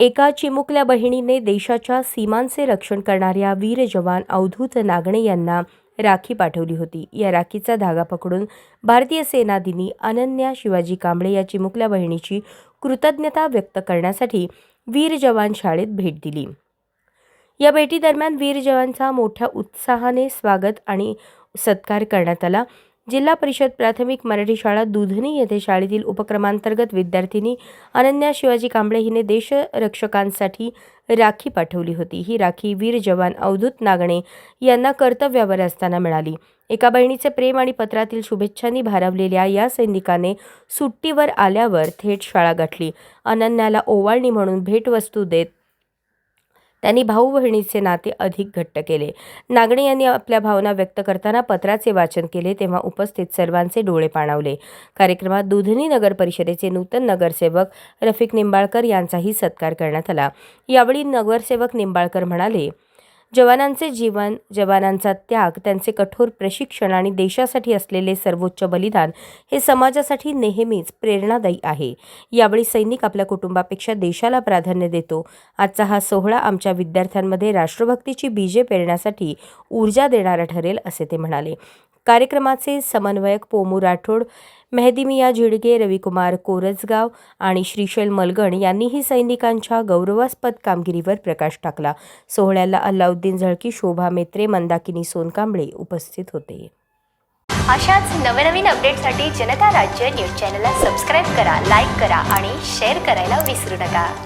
एका चिमुकल्या बहिणीने देशाच्या सीमांचे रक्षण करणाऱ्या वीर जवान अवधूत नागणे यांना राखी पाठवली होती. या राखीचा धागा पकडून भारतीय सेना दिनी अनन्या शिवाजी कांबळे या चिमुकल्या बहिणीची कृतज्ञता व्यक्त करण्यासाठी वीर जवान शाळेत भेट दिली. या भेटीदरम्यान वीर जवानचा मोठ्या उत्साहाने स्वागत आणि सत्कार करण्यात आला. जिल्हा परिषद प्राथमिक मराठी शाळा दुधनी येथे शाळेतील उपक्रमांतर्गत विद्यार्थिनी अनन्या शिवाजी कांबळे हिने देशरक्षकांसाठी राखी पाठवली होती. ही राखी वीर जवान अवधूत नागणे यांना कर्तव्यावर असताना मिळाली. एका बहिणीचे प्रेम आणि पत्रातील शुभेच्छांनी भारावलेल्या या सैनिकाने सुट्टीवर आल्यावर थेट शाळा गाठली. अनन्याला ओवाळणी म्हणून भेटवस्तू देत त्यांनी भाऊ बहिणीचे नाते अधिक घट्ट केले. नागणे यांनी आपल्या भावना व्यक्त करताना पत्राचे वाचन केले तेव्हा उपस्थित सर्वांचे डोळे पाणावले. कार्यक्रमात दुधनी नगर परिषदेचे नूतन नगरसेवक रफिक निंबाळकर यांचाही सत्कार करण्यात आला. यावेळी नगरसेवक निंबाळकर म्हणाले जवानांचे जीवन जवानांचा त्याग त्यांचे कठोर प्रशिक्षण आणि देशासाठी असलेले सर्वोच्च बलिदान हे समाजासाठी नेहमीच प्रेरणादायी आहे. यावेळी सैनिक आपल्या कुटुंबापेक्षा देशाला प्राधान्य देतो. आजचा हा सोहळा आमच्या विद्यार्थ्यांमध्ये राष्ट्रभक्तीची बीजे पेरण्यासाठी ऊर्जा देणारा ठरेल असे ते म्हणाले. कार्यक्रमाचे समन्वयक पोमू राठोड मेहदीमिया झिडगे रविकुमार कोरजगाव आणि श्रीशैल मलगण यांनीही सैनिकांच्या गौरवास्पद कामगिरीवर प्रकाश टाकला. सोहळ्याला अल्लाउद्दीन झळकी शोभा मेत्रे मंदाकिनी सोनकांबळे उपस्थित होते. अशाच नवनवीन अपडेटसाठी जनता राज्य न्यूज चॅनलला सबस्क्राईब करा लाईक करा आणि शेअर करायला विसरू नका.